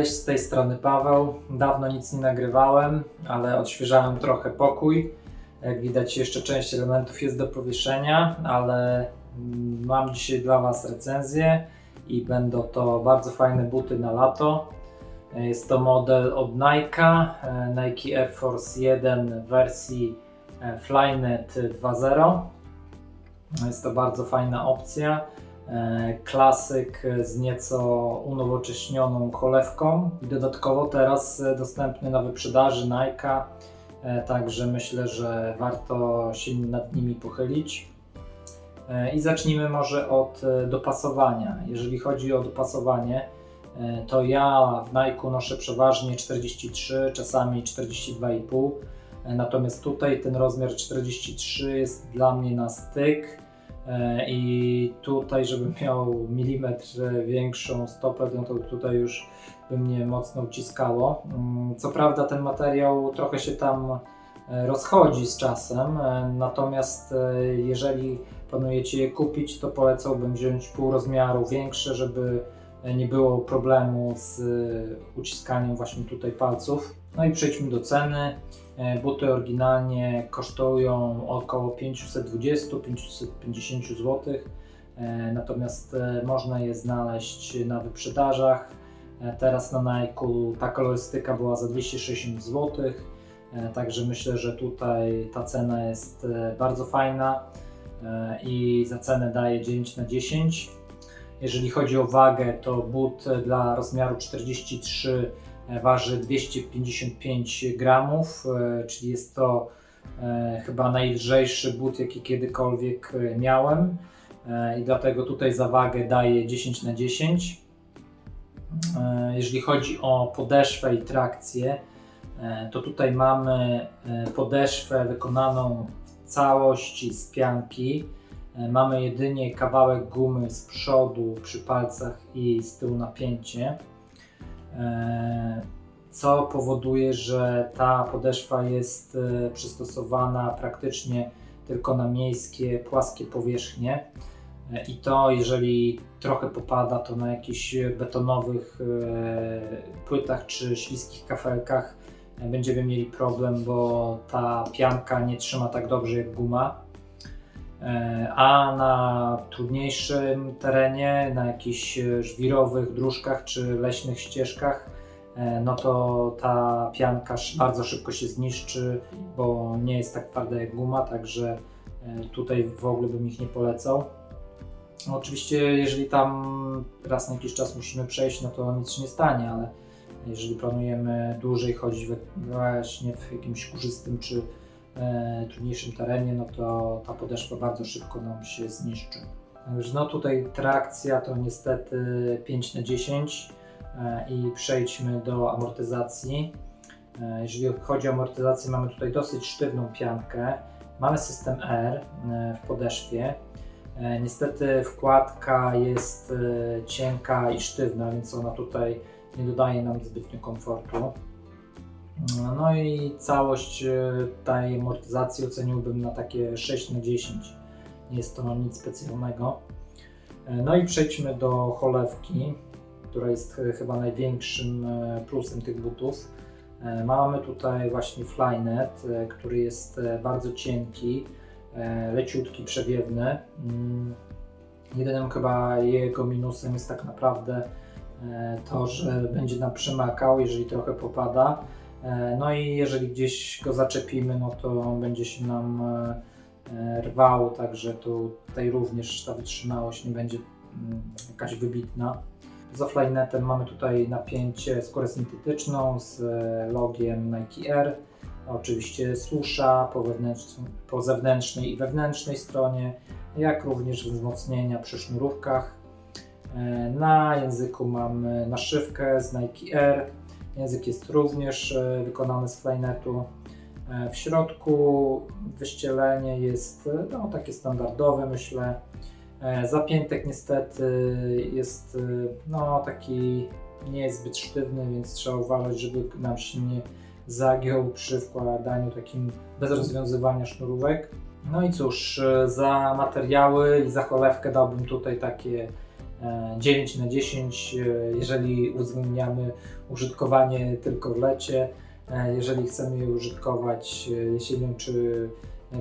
Cześć, z tej strony Paweł. Dawno nic nie nagrywałem, ale odświeżałem trochę pokój. Jak widać, jeszcze część elementów jest do powieszenia, ale mam dzisiaj dla Was recenzję i będą to bardzo fajne buty na lato. Jest to model od Nike, Nike Air Force 1 w wersji e, Flynet 2.0. Jest to bardzo fajna opcja. E, Klasyk z nieco unowocześnioną cholewką. I dodatkowo teraz e, dostępny na wyprzedaży Nike, e, także myślę, że warto się nad nimi pochylić. I zacznijmy może od dopasowania. Jeżeli chodzi o dopasowanie, to ja w Nike noszę przeważnie 43, czasami 42,5. E, Natomiast tutaj ten rozmiar 43 jest dla mnie na styk. E, I tutaj, żebym miał milimetr większą stopę, no to tutaj już by mnie mocno uciskało. Mm, Co prawda, ten materiał trochę się tam e, rozchodzi z czasem, e, natomiast jeżeli planujecie je kupić, to polecałbym wziąć pół rozmiaru większe, żeby nie było problemu z uciskaniem właśnie tutaj palców. No i przejdźmy do ceny. E, Buty oryginalnie kosztują około 520-550 zł, E, natomiast e, można je znaleźć na wyprzedażach. Teraz na Nike ta kolorystyka była za 260 zł, także myślę, że tutaj ta cena jest bardzo fajna i za cenę daje 9 na 10. Jeżeli chodzi o wagę, to but dla rozmiaru 43 e, waży 255 gramów, e, czyli jest to e, chyba najlżejszy but, jaki kiedykolwiek e, miałem e, i dlatego tutaj za wagę daję 10 na 10. E, Jeżeli chodzi o podeszwę i trakcję, e, to tutaj mamy e, podeszwę wykonaną w całości z pianki. E, Mamy jedynie kawałek gumy z przodu przy palcach i z tyłu napięcie, e, co powoduje, że ta podeszwa jest e, przystosowana praktycznie tylko na miejskie, płaskie powierzchnie. E, I to, jeżeli trochę popada, to na jakichś betonowych e, płytach czy śliskich kafelkach e, będziemy mieli problem, bo ta pianka nie trzyma tak dobrze jak guma. E, A na trudniejszym terenie, na jakichś e, żwirowych dróżkach czy leśnych ścieżkach, e, no to ta pianka bardzo szybko się zniszczy, bo nie jest tak twarda jak guma, także tutaj w ogóle bym ich nie polecał. No, oczywiście, jeżeli tam raz na jakiś czas musimy przejść, no to nic się nie stanie, ale jeżeli planujemy dłużej chodzić właśnie w jakimś kurzystym czy trudniejszym terenie, no to ta podeszwa bardzo szybko nam się zniszczy. Także no tutaj trakcja to niestety 5 na 10 e, i przejdźmy do amortyzacji. E, jeżeli chodzi o amortyzację, mamy tutaj dosyć sztywną piankę. Mamy system R e, w podeszwie. E, Niestety wkładka jest e, cienka i sztywna, więc ona tutaj nie dodaje nam zbytnio komfortu. No i całość e, tej amortyzacji oceniłbym na takie 6 na 10. Nie jest to nic specjalnego. E, No i przejdźmy do cholewki, która jest ch- chyba największym e, plusem tych butów. E, Mamy tutaj właśnie Flynet, e, który jest e, bardzo cienki, e, leciutki, przewiewny. Mm, Jedynym chyba jego minusem jest tak naprawdę e, to, że będzie nam przymakał, jeżeli trochę popada. E, No i jeżeli gdzieś go zaczepimy, no to będzie się nam e, e, rwał, także tu- tutaj również ta wytrzymałość nie będzie mm, jakaś wybitna. Za flynetem mamy tutaj napięcie skórę syntetyczną z logiem Nike Air. Oczywiście susza po, po zewnętrznej i wewnętrznej stronie, jak również wzmocnienia przy sznurówkach. Na języku mamy naszywkę z Nike Air. Język jest również e, wykonany z flynetu. E, W środku wyścielenie jest e, no, takie standardowe, myślę. Zapiętek niestety jest no, taki nie jest zbyt sztywny, więc trzeba uważać, żeby nam się nie zagiął przy wkładaniu takim bez rozwiązywania sznurówek. No i cóż, za materiały i za cholewkę dałbym tutaj takie 9 na 10, e, jeżeli uwzględniamy użytkowanie tylko w lecie. E, Jeżeli chcemy je użytkować e, jesienią czy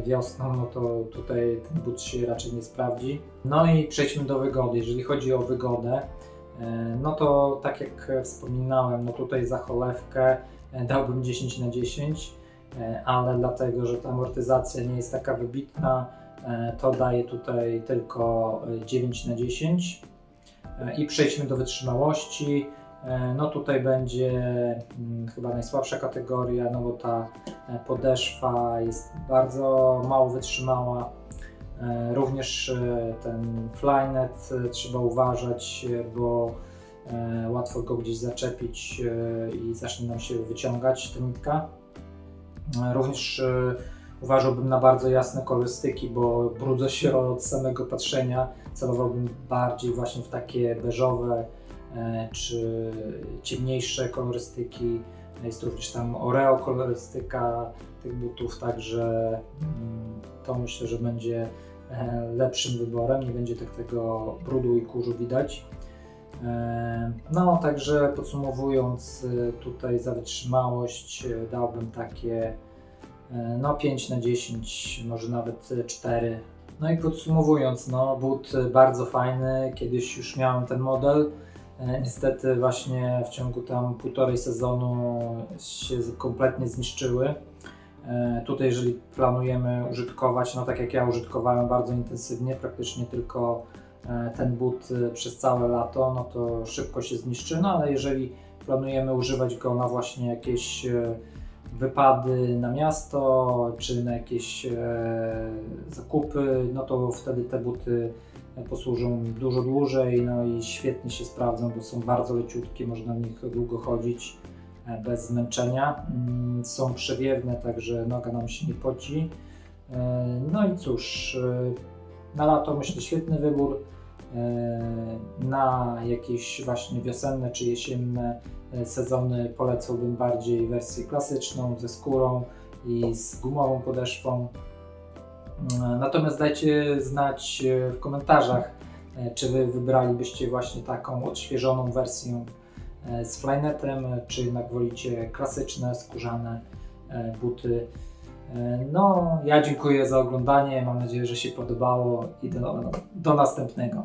wiosną, no to tutaj ten but się raczej nie sprawdzi. No i przejdźmy do wygody. Jeżeli chodzi o wygodę, e, no to tak jak wspominałem, no tutaj za cholewkę e, dałbym 10 na 10, e, ale dlatego, że ta amortyzacja nie jest taka wybitna, e, to daję tutaj tylko e, 9 na 10. I przejdźmy do wytrzymałości. E, No tutaj będzie mm, chyba najsłabsza kategoria, no bo ta e, podeszwa jest bardzo mało wytrzymała. E, Również ten flynet trzeba uważać, bo łatwo go gdzieś zaczepić i zacznie nam się wyciągać ta nitka. Również uważałbym na bardzo jasne kolorystyki, bo brudzę się od samego patrzenia. Celowałbym bardziej właśnie w takie beżowe e, czy ciemniejsze kolorystyki. Jest również tam oreo kolorystyka tych butów, także mm, to myślę, że będzie e, lepszym wyborem. Nie będzie tak tego brudu i kurzu widać. E, No, także podsumowując, tutaj za wytrzymałość dałbym takie no 5 na 10, może nawet e, 4. No i podsumowując, no but e, bardzo fajny, kiedyś już miałem ten model. E, Niestety właśnie w ciągu tam półtorej sezonu się kompletnie zniszczyły. E, Tutaj jeżeli planujemy użytkować, no tak jak ja użytkowałem bardzo intensywnie, praktycznie tylko e, ten but e, przez całe lato, no to szybko się zniszczy, no ale jeżeli planujemy używać go na właśnie jakieś e, wypady na miasto, czy na jakieś e, zakupy, no to wtedy te buty posłużą dużo dłużej, no i świetnie się sprawdzą, bo są bardzo leciutkie, można w nich długo chodzić e, bez zmęczenia. Mm, Są przewiewne, także noga nam się nie poci. E, No i cóż, na lato myślę świetny wybór. E, Na jakieś właśnie wiosenne czy jesienne e, sezony polecałbym bardziej wersję klasyczną ze skórą i z gumową podeszwą. E, Natomiast dajcie znać w komentarzach, czy Wy wybralibyście właśnie taką odświeżoną wersję z flynetem, czy jednak wolicie klasyczne, skórzane buty. E, No, ja dziękuję za oglądanie. Mam nadzieję, że się podobało i do, do następnego.